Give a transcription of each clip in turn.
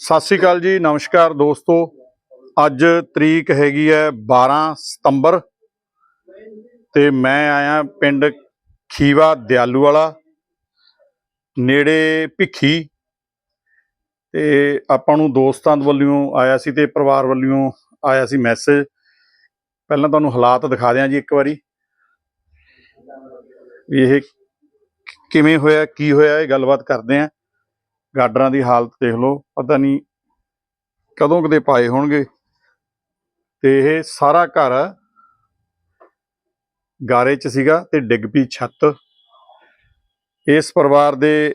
ਸਤਿ ਸ੍ਰੀ ਅਕਾਲ ਜੀ, ਨਮਸਕਾਰ ਦੋਸਤੋ। ਅੱਜ ਤਰੀਕ ਹੈਗੀ ਹੈ 12 ਸਤੰਬਰ ਤੇ ਮੈਂ ਆਇਆ ਪਿੰਡ ਖੀਵਾ ਦਿਆਲੂ ਵਾਲਾ ਨੇੜੇ ਭਿੱਖੀ। ਤੇ ਆਪਾਂ ਨੂੰ ਦੋਸਤਾਂ ਵੱਲੋਂ ਆਇਆ ਸੀ ਤੇ ਪਰਿਵਾਰ ਵੱਲੋਂ ਆਇਆ ਸੀ ਮੈਸੇਜ ਪਹਿਲਾਂ ਤੁਹਾਨੂੰ ਹਾਲਾਤ ਦਿਖਾ ਦਿਆਂ ਜੀ ਇੱਕ ਵਾਰੀ। ਵੀ ਇਹ ਕਿਵੇਂ ਹੋਇਆ, ਕੀ ਹੋਇਆ, ਇਹ ਗੱਲਬਾਤ ਕਰਦੇ ਆਂ। ਗਾਡਰਾਂ ਦੀ ਹਾਲਤ ਦੇਖ ਲਓ, ਪਤਾ ਨਹੀਂ ਕਦੋਂ ਕਦੇ ਪਾਏ ਹੋਣਗੇ। ਤੇ ਇਹ ਸਾਰਾ ਘਰ ਗਾਰੇ 'ਚ ਸੀਗਾ ਤੇ ਡਿੱਗ ਪਈ ਛੱਤ। ਇਸ ਪਰਿਵਾਰ ਦੇ,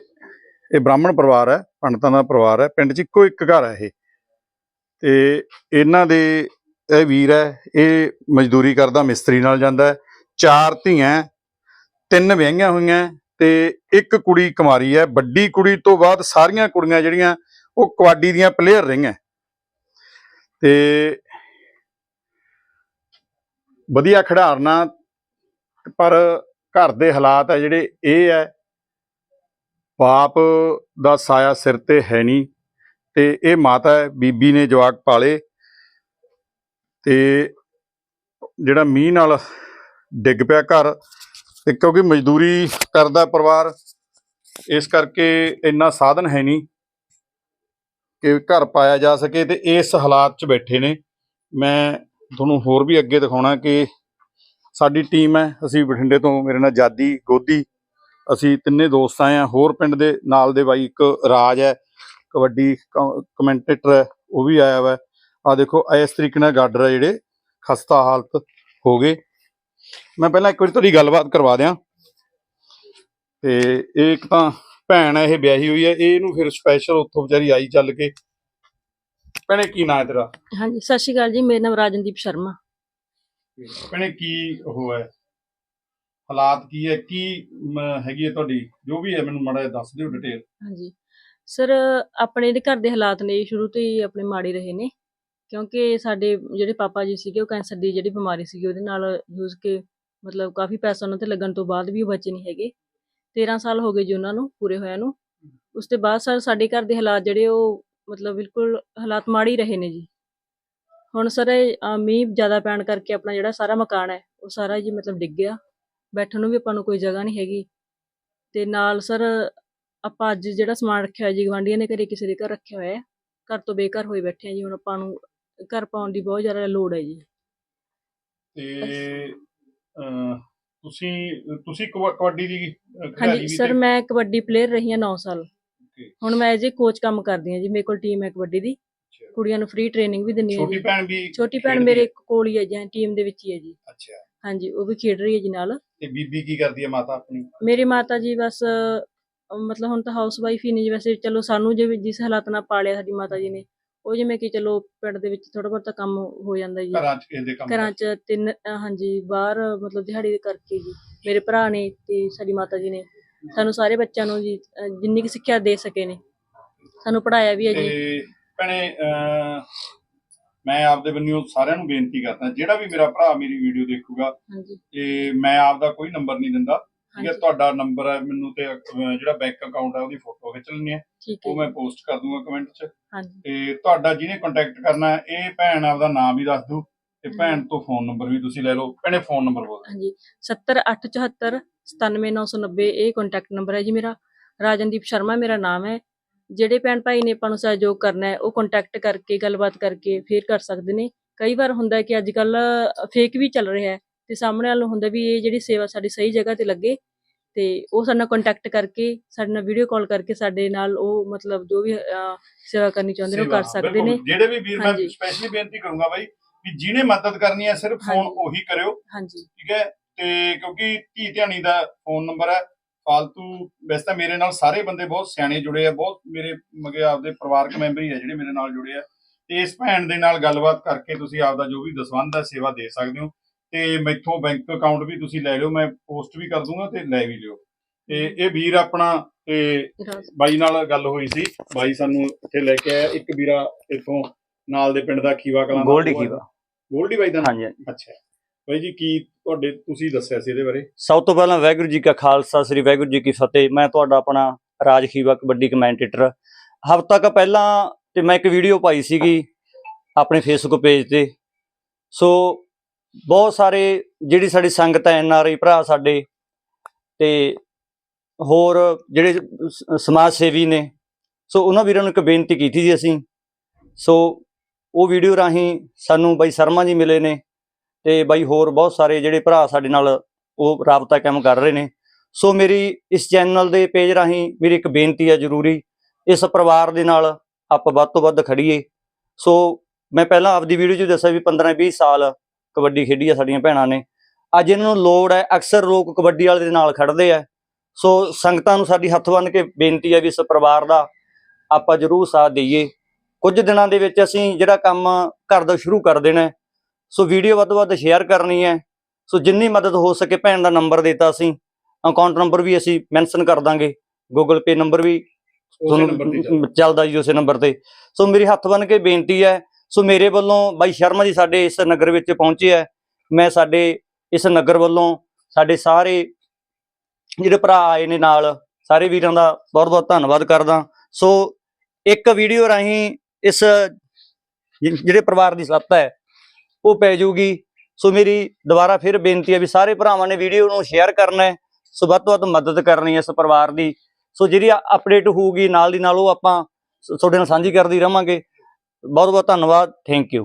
ਇਹ ਬ੍ਰਾਹਮਣ ਪਰਿਵਾਰ ਹੈ, ਪੰਡਤਾਂ ਦਾ ਪਰਿਵਾਰ ਹੈ, ਪਿੰਡ 'ਚ ਇੱਕੋ ਇੱਕ ਘਰ ਹੈ ਇਹ। ਤੇ ਇਹਨਾਂ ਦੇ ਇਹ ਵੀਰ ਹੈ, ਇਹ ਮਜ਼ਦੂਰੀ ਕਰਦਾ, ਮਿਸਤਰੀ ਨਾਲ ਜਾਂਦਾ ਚਾਰ ਧੀਆਂ, ਤਿੰਨ ਵਿਆਹੀਆਂ ਹੋਈਆਂ ਤੇ ਇੱਕ ਕੁੜੀ ਕੁਮਾਰੀ ਹੈ, ਵੱਡੀ ਕੁੜੀ ਤੋਂ ਬਾਅਦ ਸਾਰੀਆਂ ਕੁੜੀਆਂ ਜਿਹੜੀਆਂ ਉਹ ਕਬੱਡੀ ਦੀਆਂ ਪਲੇਅਰ ਰਹੀਆਂ। ਤੇ ਵਧੀਆ ਖਿਡਾਰਨਾ, ਪਰ ਘਰ ਦੇ ਹਾਲਾਤ ਹੈ ਜਿਹੜੇ, ਇਹ ਹੈ, ਬਾਪ ਦਾ ਸਾਇਆ ਸਿਰ ਤੇ ਹੈ ਨਹੀਂ। ਤੇ ਇਹ ਮਾਤਾ ਹੈ, ਬੀਬੀ ਨੇ ਜਵਾਕ ਪਾਲੇ। ਤੇ ਜਿਹੜਾ ਮੀਂਹ ਨਾਲ ਡਿੱਗ ਪਿਆ ਘਰ ਤੇ ਕਿਉਂਕਿ ਮਜ਼ਦੂਰੀ ਕਰਦਾ ਪਰਿਵਾਰ, ਇਸ ਕਰਕੇ ਇੰਨਾ ਸਾਧਨ ਹੈ ਨਹੀਂ ਕਿ ਘਰ ਪਾਇਆ ਜਾ ਸਕੇ ਤੇ ਇਸ ਹਾਲਾਤ 'ਚ ਬੈਠੇ ਨੇ। ਮੈਂ ਤੁਹਾਨੂੰ ਹੋਰ ਵੀ ਅੱਗੇ ਦਿਖਾਉਣਾ ਕਿ ਸਾਡੀ ਟੀਮ ਹੈ, ਅਸੀਂ ਬਠਿੰਡੇ ਤੋਂ, ਮੇਰੇ ਨਾਲ ਜਾਦੀ ਗੋਦੀ, ਅਸੀਂ ਤਿੰਨੇ ਦੋਸਤ ਆਏ ਆ ਹੋਰ ਪਿੰਡ ਦੇ ਨਾਲ ਦੇ ਬਾਈ ਇੱਕ ਰਾਜ ਹੈ, ਕਬੱਡੀ ਕਮੈਂਟੇਟਰ ਹੈ, ਉਹ ਵੀ ਆਇਆ ਵਾ। ਆ ਦੇਖੋ ਇਸ ਤਰੀਕੇ ਨਾਲ ਗਾਡਰ ਹੈ ਜਿਹੜੇ, ਖਸਤਾ ਹਾਲਤ ਹੋ ਗਏ। ਮੈਂ ਪਹਿਲਾਂ ਇੱਕ ਵਾਰੀ ਤੁਹਾਡੀ ਗੱਲਬਾਤ ਕਰਵਾ ਦਿਆਂ। ਤੇ ਇਹ ਇੱਕ ਤਾਂ ਭੈਣ ਹੈ ਇਹ ਵਿਆਹੀ ਹੋਈ ਹੈ ਇਹ ਇਹਨੂੰ ਫਿਰ ਸਪੈਸ਼ਲ ਉੱਥੋਂ ਵਿਚਾਰੀ ਆਈ ਚੱਲ ਕੇ। ਭੈਣੇ ਕੀ ਨਾਂ ਹੈ ਤੇਰਾ? ਹਾਂਜੀ ਸਤਿ ਸ਼੍ਰੀ ਅਕਾਲ ਜੀ ਮੇਰਾ ਨਾਮ ਰਾਜਨਦੀਪ ਸ਼ਰਮਾ। ਭੈਣੇ ਕੀ ਉਹ ਹੈ? ਹਾਲਾਤ ਕੀ ਹੈ? ਕੀ ਮ, ਹੈਗੀ ਹੈ ਤੁਹਾਡੀ? ਜੋ ਵੀ ਹੈ ਮੈਨੂੰ ਮਾੜਾ ਜਿਹਾ ਦੱਸ ਦਿਓ ਡਿਟੇਲ ਹਾਂਜੀ। ਸਰ ਆਪਣੇ ਜਿਹੜੇ ਘਰ ਦੇ ਹਾਲਾਤ ਨੇ ਸ਼ੁਰੂ ਤੋਂ ਹੀ ਆਪਣੇ ਮਾੜੇ ਰਹੇ ਨੇ। ਕਿਉਂਕਿ ਸਾਡੇ ਜਿਹੜੇ ਪਾਪਾ ਜੀ ਸੀਗੇ, ਉਹ ਕੈਂਸਰ ਦੀ ਜਿਹੜੀ ਬਿਮਾਰੀ ਸੀਗੀ, ਉਹਦੇ ਨਾਲ ਯੂਜ਼ ਕੇ ਮਤਲਬ ਕਾਫੀ ਪੈਸਾ ਉਹਨਾਂ ਤੇ ਲੱਗਣ ਤੋਂ ਬਾਅਦ ਵੀ ਉਹ ਬਚੇ ਨਹੀਂ ਹੈਗੇ। 13 ਸਾਲ ਹੋ ਗਏ ਜੀ ਉਹਨਾਂ ਨੂੰ, ਪੂਰੇ ਹੋਇਆਂ ਨੂੰ। ਉਸ ਤੋਂ ਬਾਅਦ ਸਰ ਸਾਡੇ ਘਰ ਦੇ ਹਾਲਾਤ ਜਿਹੜੇ ਉਹ ਮਤਲਬ ਬਿਲਕੁਲ ਹਾਲਾਤ ਮਾੜੇ ਹੀ ਰਹੇ ਨੇ ਜੀ। ਹੁਣ ਸਰ ਮੀਂਹ ਜ਼ਿਆਦਾ ਪੈਣ ਕਰਕੇ ਆਪਣਾ ਜਿਹੜਾ ਸਾਰਾ ਮਕਾਨ ਹੈ, ਉਹ ਸਾਰਾ ਜੀ ਮਤਲਬ ਡਿੱਗ ਗਿਆ। ਬੈਠਣ ਨੂੰ ਵੀ ਆਪਾਂ ਨੂੰ ਕੋਈ ਜਗ੍ਹਾ ਨਹੀਂ ਹੈਗੀ। ਤੇ ਨਾਲ ਸਰ ਆਪਾਂ ਅੱਜ ਜਿਹੜਾ ਸਮਾਨ ਰੱਖਿਆ ਹੋਇਆ ਜੀ ਗਵਾਂਢੀਆਂ ਦੇ ਘਰੇ ਕਿਸੇ ਦੇ ਘਰ ਰੱਖਿਆ ਹੋਇਆ ਹੈ। ਘਰ ਤੋਂ ਬੇਘਰ ਹੋਏ ਬੈਠੇ ਆ ਜੀ, ਹੁਣ ਆਪਾਂ ਨੂੰ ਘਰ ਪਾਉਣ ਦੀ ਬਹੁਤ ਜ਼ਿਆਦਾ ਲੋੜ ਹੈ ਜੀ ਤੇ ਅਹ, ਤੁਸੀਂ ਤੁਸੀਂ ਕਬ- ਕਬੱਡੀ ਦੀ ਅਹ, ਖਿਡਾਰੀ ਹਾਂਜੀ ਵੀ ਸਰ ਤੇ? ਮੈਂ ਕਬੱਡੀ ਪਲੇਅਰ ਰਹੀ ਹਾਂ 9 ਸਾਲ Okay. ਹੁਣ ਮੈਂ ਐਜ ਕੋਚ ਕੰਮ ਕਰਦੀ ਹਾਂ ਜੀ ਮੇਰੇ ਕੋਲ ਟੀਮ ਹੈ ਕਬੱਡੀ ਦੀ ਅੱਛਾ। ਕੁੜੀਆਂ ਨੂੰ ਫ੍ਰੀ ਟ੍ਰੇਨਿੰਗ ਵੀ ਦਿੰਦੀ ਹਾਂ ਛੋਟੀ ਜੀ ਭੈਣ ਵੀ ਛੋਟੀ ਭੈਣ ਖੇਡਦੀ ਮੇਰੇ ਹੈ? ਕੋਲ ਹੀ ਹੈ ਜੀ ਟੀਮ ਦੇ ਵਿੱਚ ਹੀ ਹੈ ਜੀ ਅੱਛਾ ਹਾਂਜੀ ਉਹ ਵੀ ਖੇਡ ਰਹੀ ਹੈ ਜੀ ਨਾਲ ਤੇ ਬੀਬੀ ਕੀ ਕਰਦੀ ਹੈ ਮਾਤਾ ਆਪਣੀ ਮੇਰੀ ਮਾਤਾ ਜੀ ਬਸ ਅਹ, ਮਤਲਬ ਹੁਣ ਤਾਂ ਹਾਊਸ ਵਾਈਫ ਹੀ ਨਹੀਂ ਜੀ ਵੈਸੇ ਚਲੋ ਸਾਨੂੰ ਜਿਵੇਂ ਜਿਸ ਹਾਲਾਤ ਨਾਲ ਪਾਲਿਆ ਸਾਡੀ ਮਾਤਾ ਜੀ ਨੇ ਉਹ ਜਿਵੇਂ ਕਿ ਚਲੋ ਪਿੰਡ ਦੇ ਵਿੱਚ ਥੋੜਾ ਬਹੁਤਾ ਕੰਮ ਹੋ ਜਾਂਦਾ ਜੀ। ਘਰਾਂ 'ਚ ਕਿਸੇ ਦੇ ਕੰਮ ਘਰਾਂ 'ਚ ਤਿੰਨ ਹਾਂਜੀ ਬਾਹਰ ਮਤਲਬ ਦਿਹਾੜੀ ਦੇ ਕਰਕੇ ਜੀ। ਮੇਰੇ ਭਰਾ ਨੇ ਤੇ ਸਾਡੀ ਮਾਤਾ ਜੀ ਨੇ। ਸਾਨੂੰ ਸਾਰੇ ਬੱਚਿਆਂ ਨੂੰ ਜੀ ਜਿੰਨੀ ਕੁ ਸਿੱਖਿਆ ਦੇ ਸਕੇ ਨੇ। ਸਾਨੂੰ ਪੜਾਇਆ ਵੀ ਹੈ ਜੀ। ਤੇ ਭੈਣੇ ਅਹ, ਮੈਂ ਆਪਦੇ ਬੰਨਿਓ ਸਾਰਿਆਂ ਨੂੰ ਬੇਨਤੀ ਕਰਦਾ ਜਿਹੜਾ ਵੀ ਮੇਰਾ ਭਰਾ ਮੇਰੀ ਵੀਡੀਓ ਦੇਖੂਗਾ ਹਾਂਜੀ। ਤੇ ਮੈਂ ਆਪਦਾ ਕੋਈ ਨੰਬਰ ਨਹੀਂ ਦਿੰਦਾ। ਠੀਕ ਹੈ ਹਾਂਜੀ। ਤੁਹਾਡਾ ਨੰਬਰ ਹੈ ਮੈਨੂੰ ਤੇ ਅਹ, ਜਿਹੜਾ ਬੈਂਕ ਅਕਾਊਂਟ ਹੈ ਉਹਦੀ ਫੋਟੋ ਖਿੱਚ ਲੈਣੀ ਹੈ। ਠੀਕ ਹੈ ਉਹ ਮੈਂ ਪੋਸਟ ਕਰ ਦੂੰਗਾ ਕਮੈਂਟ 'ਚ। ਹਾਂਜੀ। ਤੇ ਤੁਹਾਡਾ ਜਿਹਨੇ ਕੰਟੈਕਟ ਕਰਨਾ ਹੈ ਇਹ ਭੈਣ ਆਪਦਾ ਨਾਮ ਵੀ ਦੱਸ ਦੂ ਤੇ ਭੈਣ ਤੋਂ ਫੋਨ ਨੰਬਰ ਵੀ ਤੁਸੀਂ ਲੈ ਲਓ। ਭੈਣੇ ਫੋਨ ਨੰਬਰ ਬੋਲ। ਹਾਂਜੀ। 70874 97990 ਇਹ ਕੰਟੈਕਟ ਨੰਬਰ ਹੈ ਜੀ ਮੇਰਾ। ਰਾਜਨਦੀਪ ਸ਼ਰਮਾ ਮੇਰਾ ਨਾਮ ਹੈ। ਜਿਹੜੇ ਭੈਣ ਭਾਈ ਨੇ ਆਪਾਂ ਨੂੰ ਸਹਿਯੋਗ ਕਰਨਾ ਹੈ ਉਹ ਕੰਟੈਕਟ ਕਰਕੇ ਗੱਲਬਾਤ ਕਰਕੇ ਫੇਰ ਕਰ ਸਕਦੇ ਨੇ। ਕਈ ਵਾਰ ਹੁੰਦਾ ਹੈ ਕਿ ਅੱਜ ਕੱਲ ਫੇਕ ਵੀ ਚੱਲ ਰਿਹਾ ਹੈ। ਤੇ ਸਾਹਮਣੇ ਵਾਲ ਨੂੰ ਹੁੰਦਾ ਵੀ ਇਹ ਜਿਹੜੀ ਸੇਵਾ ਸਾਡੀ ਸਹੀ ਜਗ੍ਹਾ ਤੇ ਲੱਗੇ ਤੇ ਉਹ ਸਾਡੇ ਨਾਲ ਕੰਟੈਕਟ ਕਰਕੇ ਸਾਡੇ ਨਾਲ ਵੀਡੀਓ ਕਾਲ ਕਰਕੇ ਸਾਡੇ ਨਾਲ ਉਹ ਮਤਲਬ ਜੋ ਵੀ ਅਹ, ਸੇਵਾ ਕਰਨੀ ਚਾਹੁੰਦੇ ਨੇ ਉਹ ਕਰ ਸੇਵਾ, ਸਕਦੇ ਬਿਲਕੁਲ। ਨੇ ਜਿਹੜੇ ਵੀ ਵੀਰ ਮੈਂ ਹਾਂਜੀ। ਸਪੈਸ਼ਲੀ ਬੇਨਤੀ ਕਰੂੰਗਾ ਬਾਈ ਕਿ ਜਿਹਨੇ ਮਦਦ ਕਰਨੀ ਹੈ ਸਿਰਫ ਫੋਨ ਹਾਂਜੀ। ਉਹੀ ਕਰਿਓ ਹਾਂਜੀ ਠੀਕ ਹੈ ਤੇ ਕਿਉਂਕਿ ਧੀ ਧਿਆਣੀ ਦਾ ਫੋਨ ਨੰਬਰ ਹੈ ਫਾਲਤੂ ਵੈਸੇ ਤਾਂ ਮੇਰੇ ਨਾਲ ਸਾਰੇ ਬੰਦੇ ਬਹੁਤ ਸਿਆਣੇ ਜੁੜੇ ਆ ਬਹੁਤ ਮੇਰੇ ਮਗੇ ਆਪਦੇ ਪਰਿਵਾਰਕ ਮੈਂਬਰ ਹੀ ਆ ਜਿਹੜੇ ਮੇਰੇ ਨਾਲ ਜੁੜੇ ਆ ਤੇ ਇਸ ਭੈਣ ਦੇ ਨਾਲ ਗੱਲਬਾਤ ਕਰਕੇ ਤੁਸੀਂ ਆਪਦਾ ਜੋ ਵੀ ਦਸਵੰਧ ਹੈ ਸੇਵਾ ਦੇ ਸਕਦੇ ਹੋ ਤੇ ਮੈਥੋਂ ਬੈਂਕ ਅਕਾਊਂਟ ਵੀ ਤੁਸੀਂ ਲੈ ਲਿਓ ਮੈਂ ਪੋਸਟ ਵੀ ਕਰ ਦੂੰਗਾ ਤੇ ਲੈ ਵੀ ਲਿਓ। ਤੇ ਇਹ ਵੀਰ ਆਪਣਾ ਤੇ ਬਾਈ ਨਾਲ ਗੱਲ ਹੋਈ ਸੀ ਬਾਈ ਸਾਨੂੰ ਇੱਥੇ ਲੈ ਕੇ ਆਇਆ ਇੱਕ ਵੀਰਾ ਇੱਥੋਂ ਨਾਲ ਦੇ ਪਿੰਡ ਦਾ ਖੀਵਾ ਕਲਾਂ ਗੋਲਡੀ। ਖੀਵਾ। ਗੋਲਡੀ ਬਾਈ ਦਾ ਹਾਂਜੀ। ਅੱਛਾ। ਬਾਈ ਜੀ ਕੀ ਤੁਹਾਡੇ ਤੁਸੀਂ ਦੱਸਿਆ ਸੀ ਇਹਦੇ ਬਾਰੇ? ਸਭ ਤੋਂ ਪਹਿਲਾਂ ਵਾਹਿਗੁਰੂ ਜੀ ਕਾ ਖਾਲਸਾ ਸ੍ਰੀ ਵਾਹਿਗੁਰੂ ਜੀ ਕੀ ਫਤਿਹ। ਮੈਂ ਤੁਹਾਡਾ ਆਪਣਾ ਰਾਜ ਖੀਵਾ ਕਬੱਡੀ ਕਮੈਂਟੇਟਰ ਹਫ਼ਤਾ ਕੁ ਪਹਿਲਾਂ ਤੇ ਮੈਂ ਇੱਕ ਵੀਡੀਓ ਪਾਈ ਸੀਗੀ ਆਪਣੇ ਫੇਸਬੁੱਕ ਪੇਜ ਤੇ। ਸੋ ਬਹੁਤ ਸਾਰੇ ਜਿਹੜੀ ਸਾਡੀ ਸੰਗਤ ਹੈ ਐਨਆਰਆਈ ਭਰਾ ਸਾਡੇ ਤੇ ਹੋਰ ਜਿਹੜੇ ਸਮਾਜ ਸੇਵੀ ਨੇ, ਸੋ ਉਹਨਾਂ ਵੀਰਾਂ ਨੂੰ ਇੱਕ ਬੇਨਤੀ ਕੀਤੀ ਸੀ ਅਸੀਂ। ਸੋ ਉਹ ਵੀਡੀਓ ਰਾਹੀਂ ਸਾਨੂੰ ਬਾਈ ਸ਼ਰਮਾ ਜੀ ਮਿਲੇ ਨੇ ਤੇ ਬਾਈ ਹੋਰ ਬਹੁਤ ਸਾਰੇ ਜਿਹੜੇ ਭਰਾ ਸਾਡੇ ਨਾਲ ਉਹ ਰਾਬਤਾ ਕਾਇਮ ਕਰ ਰਹੇ ਨੇ। ਸੋ ਮੇਰੀ ਇਸ ਚੈਨਲ ਦੇ ਪੇਜ ਰਾਹੀਂ ਮੇਰੀ ਇੱਕ ਬੇਨਤੀ ਹੈ ਜ਼ਰੂਰੀ, ਇਸ ਪਰਿਵਾਰ ਦੇ ਨਾਲ ਆਪਾਂ ਵੱਧ ਤੋਂ ਵੱਧ ਖੜੀਏ ਸੋ ਮੈਂ ਪਹਿਲਾਂ ਆਪਦੀ ਵੀਡੀਓ 'ਚ ਦੱਸਿਆ ਵੀ 15 20 ਸਾਲ ਕਬੱਡੀ ਖੇਡੀ ਆ ਸਾਡੀਆਂ ਭੈਣਾਂ ਨੇ। ਅੱਜ ਇਹਨਾਂ ਨੂੰ ਲੋੜ ਹੈ ਅਕਸਰ ਲੋਕ ਕਬੱਡੀ ਵਾਲੇ ਦੇ ਨਾਲ ਖੜਦੇ ਆ। ਸੋ ਸੰਗਤਾਂ ਨੂੰ ਸਾਡੀ ਹੱਥ ਬੰਨ੍ਹ ਕੇ ਬੇਨਤੀ ਹੈ ਵੀ ਇਸ ਪਰਿਵਾਰ ਦਾ ਆਪਾਂ ਜ਼ਰੂਰ ਸਾਥ ਦਈਏ। ਕੁਝ ਦਿਨਾਂ ਦੇ ਵਿੱਚ ਅਸੀਂ ਜਿਹੜਾ ਕੰਮ ਘਰ ਦਾ ਸ਼ੁਰੂ ਕਰ ਦੇਣਾ। ਸੋ ਵੀਡੀਓ ਵੱਧ ਤੋਂ ਵੱਧ ਸ਼ੇਅਰ ਕਰਨੀ ਹੈ। ਸੋ ਜਿੰਨੀ ਮਦਦ ਹੋ ਸਕੇ ਭੈਣ ਦਾ ਨੰਬਰ ਦਿੱਤਾ ਅਸੀਂ। ਅਕਾਊਂਟ ਨੰਬਰ ਵੀ ਅਸੀਂ ਮੈਂਸ਼ਨ ਕਰ ਦਾਂਗੇ। ਗੂਗਲ ਪੇ ਨੰਬਰ ਵੀ ਤੁਹਾਨੂੰ ਚੱਲਦਾ। ਜੀ ਉਸੇ ਨੰਬਰ ਤੇ। ਸੋ ਮੇਰੀ ਹੱਥ ਬੰਨ ਕੇ ਬੇਨਤੀ ਹੈ ਸੋ ਮੇਰੇ ਵੱਲੋਂ ਬਾਈ ਸ਼ਰਮਾ ਜੀ ਸਾਡੇ ਇਸ ਨਗਰ ਵਿੱਚ ਪਹੁੰਚੇ ਹੈ ਮੈਂ ਸਾਡੇ ਇਸ ਨਗਰ ਵੱਲੋਂ ਸਾਡੇ ਸਾਰੇ ਜਿਹੜੇ ਭਰਾ ਆਏ ਨੇ ਨਾਲ, ਸਾਰੇ ਵੀਰਾਂ ਦਾ ਬਹੁਤ ਬਹੁਤ ਧੰਨਵਾਦ ਕਰਦਾ। ਸੋ ਇੱਕ ਵੀਡੀਓ ਰਾਹੀਂ ਇਸ ਜਿਹੜੇ ਪਰਿਵਾਰ ਦੀ ਸੱਤ ਹੈ, ਉਹ ਪੈ ਜਾਊਗੀ ਸੋ ਮੇਰੀ ਦੁਬਾਰਾ ਫਿਰ ਬੇਨਤੀ ਹੈ ਵੀ ਸਾਰੇ ਭਰਾਵਾਂ ਨੇ ਵੀਡੀਓ ਨੂੰ ਸ਼ੇਅਰ ਕਰਨਾ ਹੈ। ਸੋ ਵੱਧ ਤੋਂ ਵੱਧ ਮਦਦ ਕਰਨੀ ਹੈ ਇਸ ਪਰਿਵਾਰ ਦੀ। ਸੋ ਜਿਹੜੀ ਅਪਡੇਟ ਹੋਊਗੀ, ਨਾਲ ਦੀ ਨਾਲ ਉਹ ਆਪਾਂ ਤੁਹਾਡੇ ਨਾਲ ਸਾਂਝੀ ਕਰਦੀ ਰਵਾਂਗੇ। ਬਹੁਤ ਬਹੁਤ ਧੰਨਵਾਦ ਥੈਂਕ ਯੂ